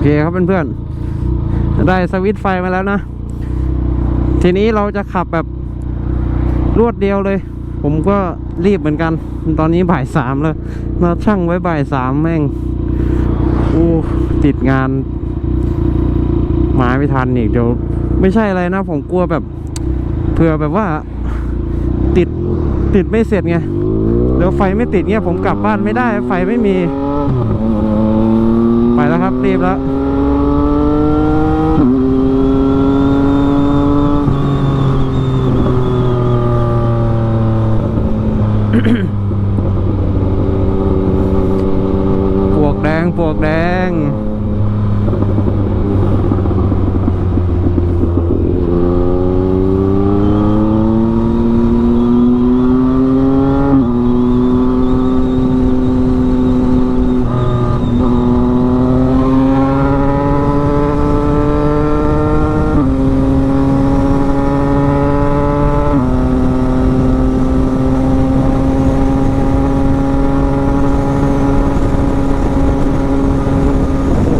เคครับเพื่อนๆ ได้สวิตช์ไฟมาแล้วนะ ทีนี้เราจะขับแบบรวดเดียวเลย ผมก็รีบเหมือนกัน ตอนนี้บ่ายสามแล้ว มาช่างไว้บ่ายสามแม่งอู้ติดงาน มาไม่ทันอีกเดี๋ยว ไม่ใช่อะไรนะ ผมกลัวแบบเผื่อแบบว่า ติดติดไม่เสร็จไงเดี๋ยวไฟไม่ติดเงี้ยผมกลับบ้านไม่ได้ไฟไม่มี ไปแล้วครับ รีบแล้วปวกแดงปวกแดง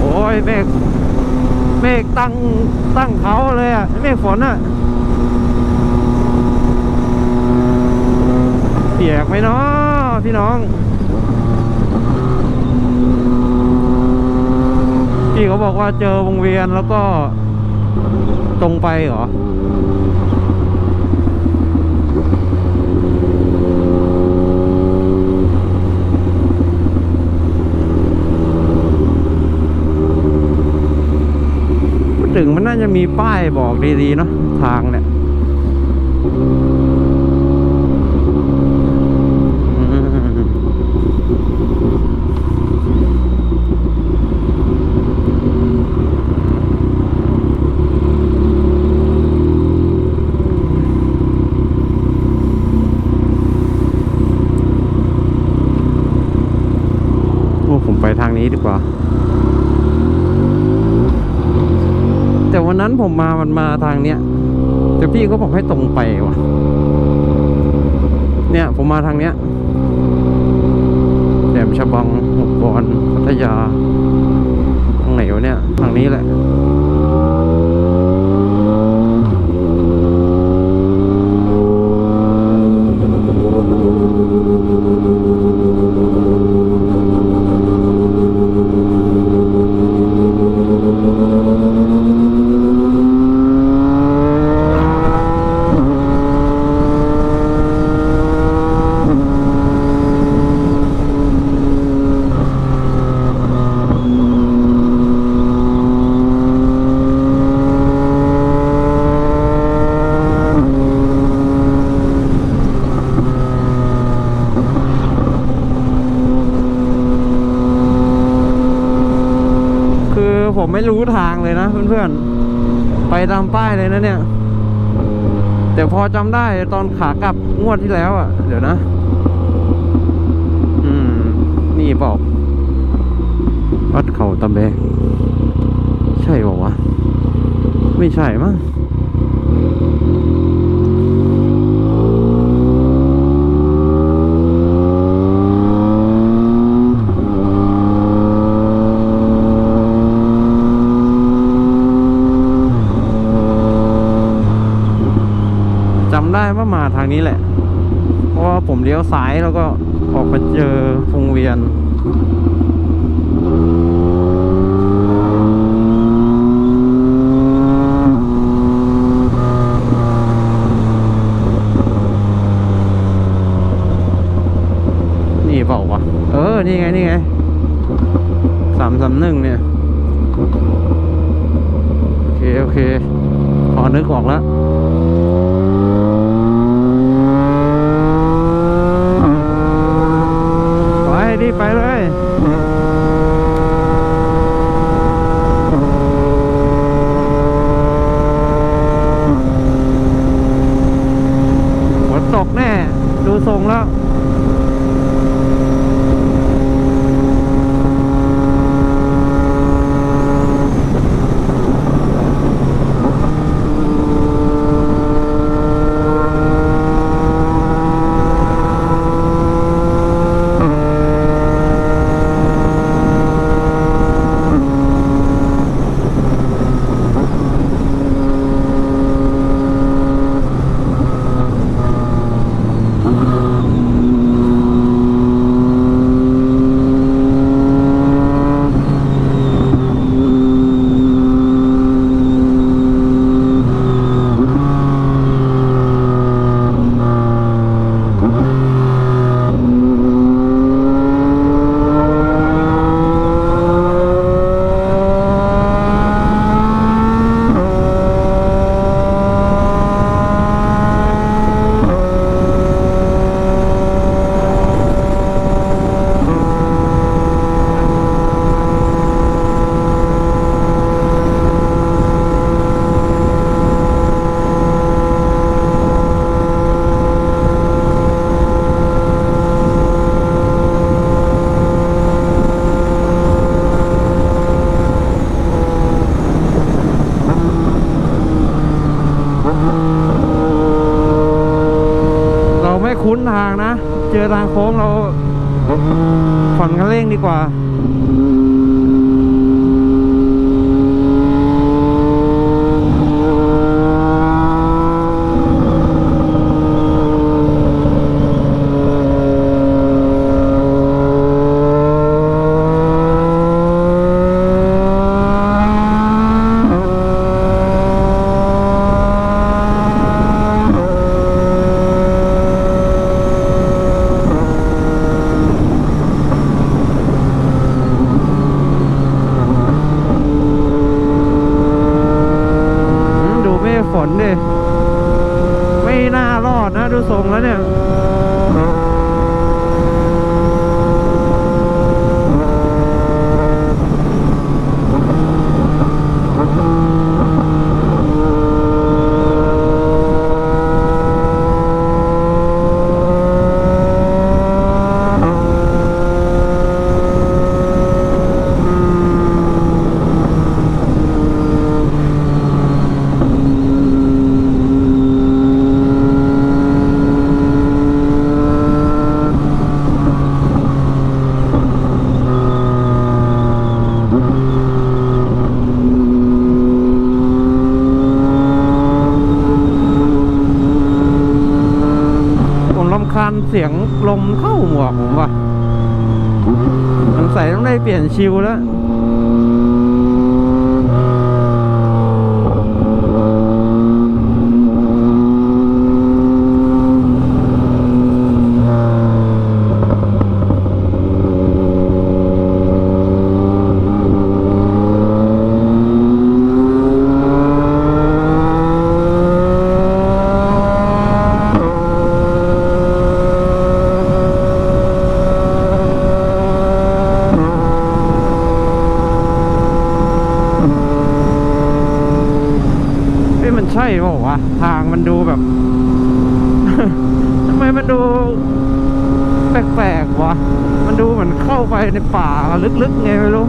โอ้ยเมฆเมฆตั้งตั้งเขาเลยอะ เมฆฝนอะเปียกไหมเนาะพี่น้อง พี่ เขาบอกว่าเจอวงเวียนแล้วก็ตรงไปเหรอถึงมันน่าจะมีป้ายบอกดีๆเนาะทางเนี่ยอืมโอ้ ผมไปทางนี้ดีกว่า แต่วันนั้นผมมามันมาทางเนี้ยแต่พี่เขาบอกให้ตรงไปว่ะ เนี่ยผมมาทางเนี้ยแหลมฉบังหกบอนพัทยา ทางไหนวะเนี่ย ทางนี้แหละ คือผม ไม่รู้ทางเลยนะเพื่อนๆ ไปตามป้ายเลยนะเนี่ย แต่พอจำได้ตอนขากลับงวดที่แล้วอะ เดี๋ยวนะ อืม นี่บอกวัดเขาตะแบกใช่บอกวะ ไม่ใช่มั้ง จำได้ว่า มาทางนี้แหละ เพราะว่าผมเลี้ยวซ้ายแล้วก็ออกไปเจอวงเวียนนี่เปล่าวะ เออ นี่ไง นี่ไง สามสามหนึ่งเนี่ย โอเค โอเค พอนึกออกแล้ว ไป ดีไปเลย ฝนตกแน่ ดูทรงแล้ว เจอทางโค้งเราผ่อนคันเร่งดีกว่า อืมดูเมฆฝนดิ ไม่น่ารอดนะ ดูทรงแล้วเนี่ย ผมรำคาญเสียงลมเข้าหมวกผมว่ะสงสัย ต้องได้เปลี่ยนชิวแล้ว เอ้ยมันใช่เปล่าวะทาง มันดูแบบ ทำไมมันดู แปลกๆวะ มันดูเหมือนเข้าไปในป่าลึกๆไงไม่รู้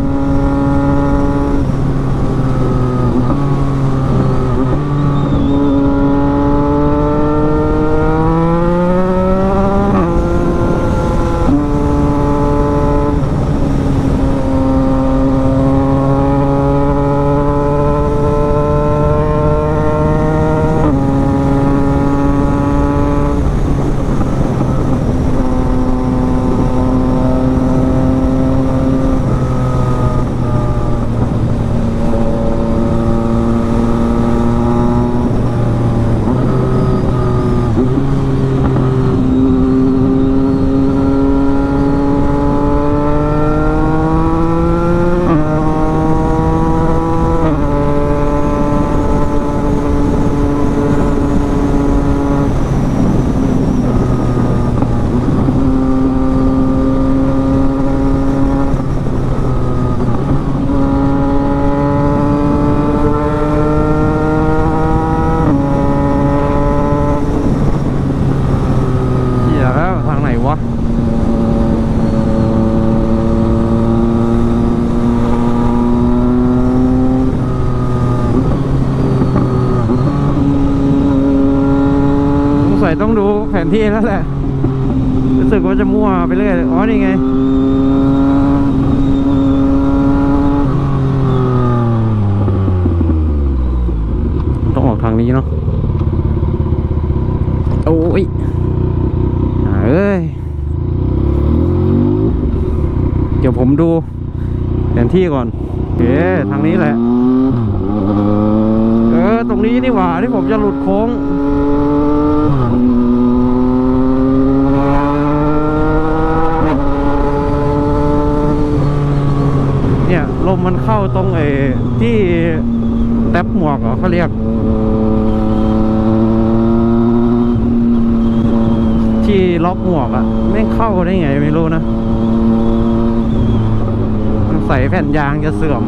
เหี้ยแล้วทางไหนวะ สงสัยต้องดูแผน ที่แล้วแหละ รู้สึกว่าจะมั่วไปเรื่อยอ๋อ นี่ไงต้องออกทางนี้เนาะโอ้ยเอ้ย เดี๋ยวผมดูแผนที่ก่อนโอเคทางนี้แหละ เออ ตรงนี้นี่หว่าที่ผมจะหลุดโค้ง เนี่ย ลมมันเข้าตรงไอ้ที่แท็บหมวกเหรอเขาเรียก ที่ล็อกหมวกอะแม่งเข้าได้ไงไม่รู้นะใส่แผ่นยางจะเสื่อม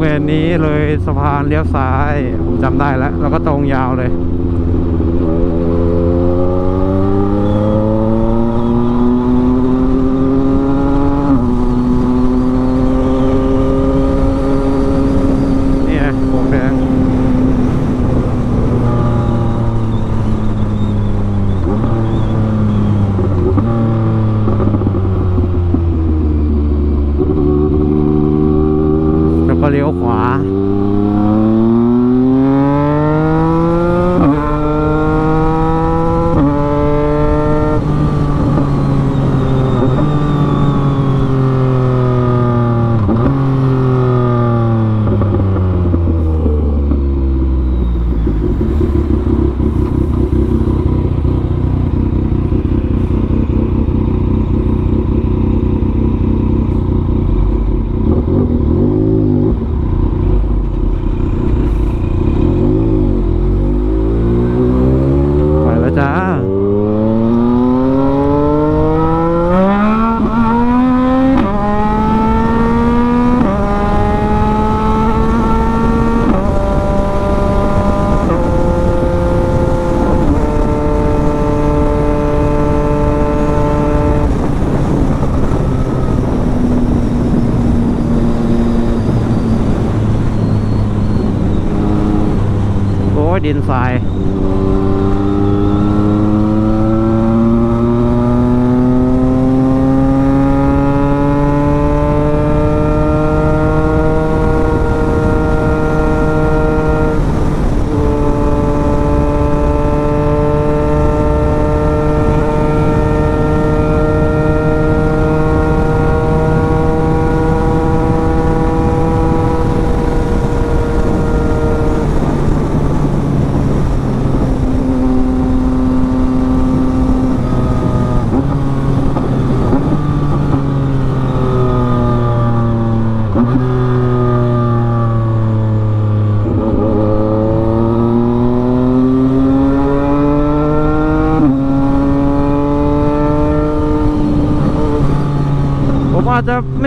ก็วงเวียนนี้เลยสะพานเลี้ยวซ้ายจำได้แล้ว แล้วก็ตรงยาวเลยโป่งแดง แล้วก็เลี้ยวขวา ไปแล้วจ้า โอ้ย ดินทราย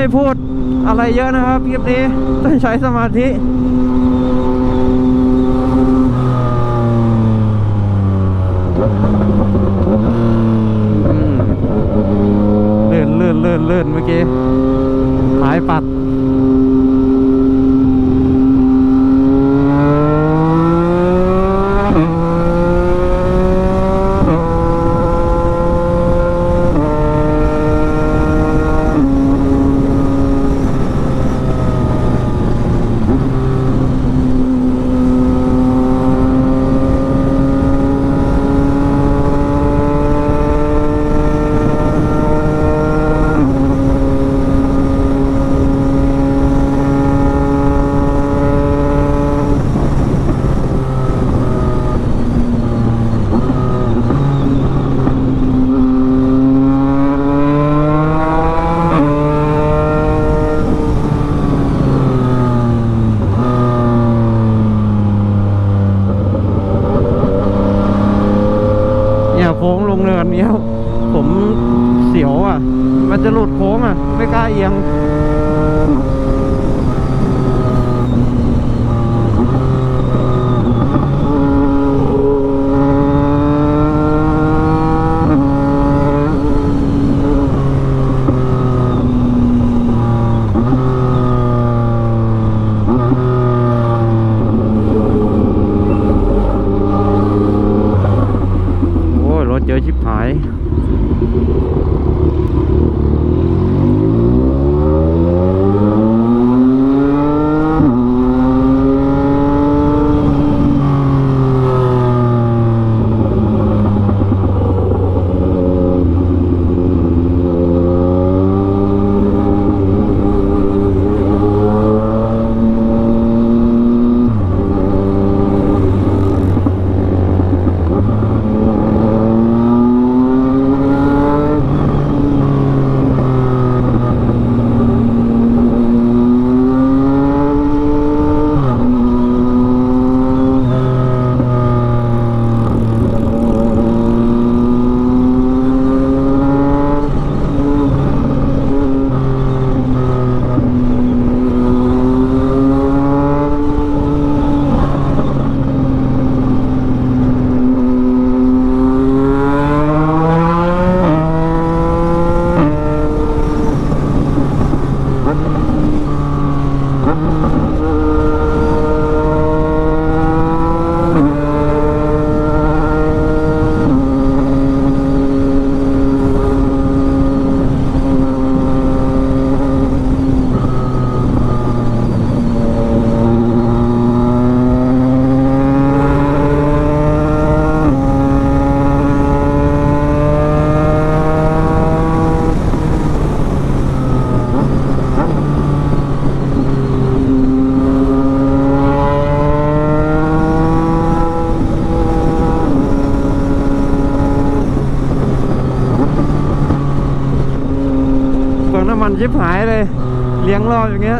ไม่พูดอะไรเยอะนะครับคลิปนี้ต้องใช้สมาธิเลื่อนเลื่อนเลื่อนเลื่อนเมื่อกี้หายปัด เนี่ยโค้งลงเนินเนี้ยผมเสียวอะ มันจะหลุดโค้งอะ ไม่กล้าเอียง โน้ำมันชิบหายเลย เลี้ยงรอบอย่างเงี้ย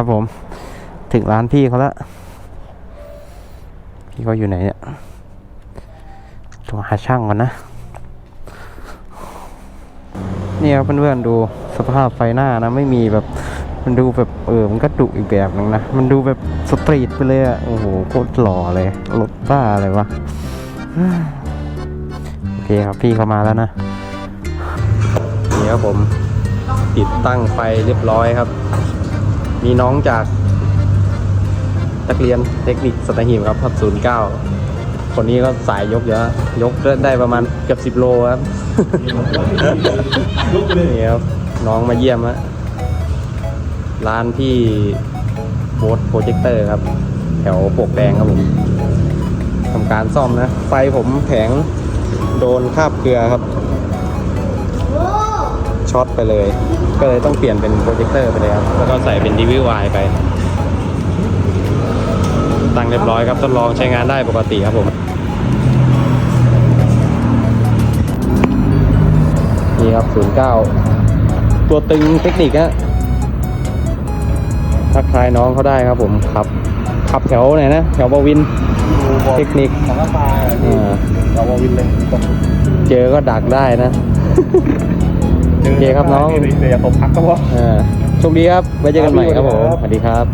ครับผม ถึงร้านพี่เขาแล้วพี่เขาอยู่ไหนเนี่ยโทรหาช่างก่อนนะนี่ครับเพื่อนๆดูสภาพไฟหน้านะไม่มีแบบมันดูแบบเออมันก็ดุอีกแบบนึงนะมันดูแบบสตรีทไปเลยอะโอ้โหโคตรหล่อเลยรถบ้าอะไรวะโอเคครับพี่เขามาแล้วนะนี่ครับผมติดตั้งไฟเรียบร้อยครับ มีน้องจากนักเรียนเทคนิคสตหีบครับพับศูนย์เก้าคนนี้ก็สายยกเยอะยกได้ประมาณเกือบสิบโลครับนี่ครับน้องมาเยี่ยมฮะร้านที่โบสโปรเจคเตอร์ครับ แถวปกแดงครับผมทำการซ่อมนะ ไฟผมแผงโดนคาบเกลือครับ ช็อตไปเลย ก็เลยต้องเปลี่ยนเป็นโปรเจคเตอร์ไปเลยครับ แล้วก็ใส่เป็น DVI ไป ตั้งเรียบร้อยครับทดลองใช้งานได้ปกติครับผม นี่ครับ 09 ตัวตึงเทคนิคฮะทักทายน้องเขาได้ครับผมขับขับแถวไหนนะแถวบวินเทคนิคของกระปาอ่าเราวาวินเลย เจอก็ดักได้นะ โอเคครับน้อง เดี๋ยวผมพักก็พออ่าโชคดีครับ ไว้เจอกันใหม่ครับผมครับสวัสดีครับ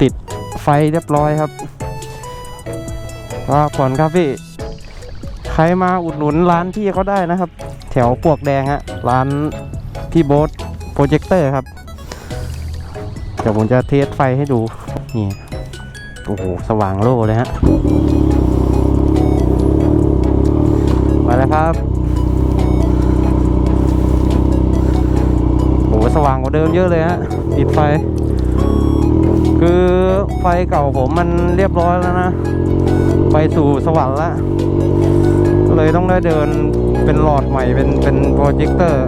ติดไฟเรียบร้อยครับก็ผ่อนครับพี่ ใครมาอุดหนุนร้านพี่เขาได้นะครับ แถวปวกแดงฮะ ร้านพี่โบ๊ทโปรเจคเตอร์ครับ เดี๋ยวผมจะเทสไฟให้ดู นี่ โอ้โห สว่างโล่เลยฮะ มาแล้วครับ สว่างกว่าเดิมเยอะเลยฮะติดไฟ คือไฟเก่าผมมันเรียบร้อยแล้วนะไปสู่สวรรค์ล้วก็เลยต้องได้เดินเป็นหลอดใหม่เป็นเป็นโปรเจคเตอร์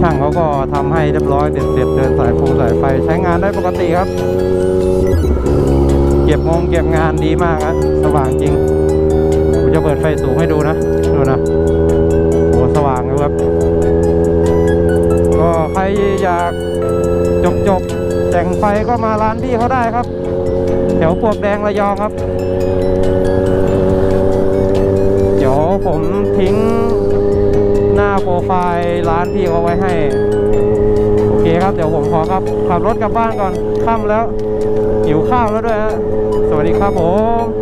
ช่างเขาก็ทำให้เรียบร้อยเด็ดเสร็จเดินสายฟงสายไฟใช้งานได้ปกติครับ เก็บงงเก็บงานดีมากอะสว่างจริงผมจะเปิดไฟสูงให้ดูนะ ดูนะ รอยากจบจบแต่งไฟก็มาร้านพี่เขาได้ครับ แถวปวกแดงระยองครับ เดี๋ยวผมทิ้งหน้าโปรไฟล์ร้านพี่เขาไว้ให้ โอเคครับ เดี๋ยวผมขอครับขับรถกลับบ้านก่อนค่ำแล้วหิวข้าวแล้วด้วยฮะสวัสดีครับผม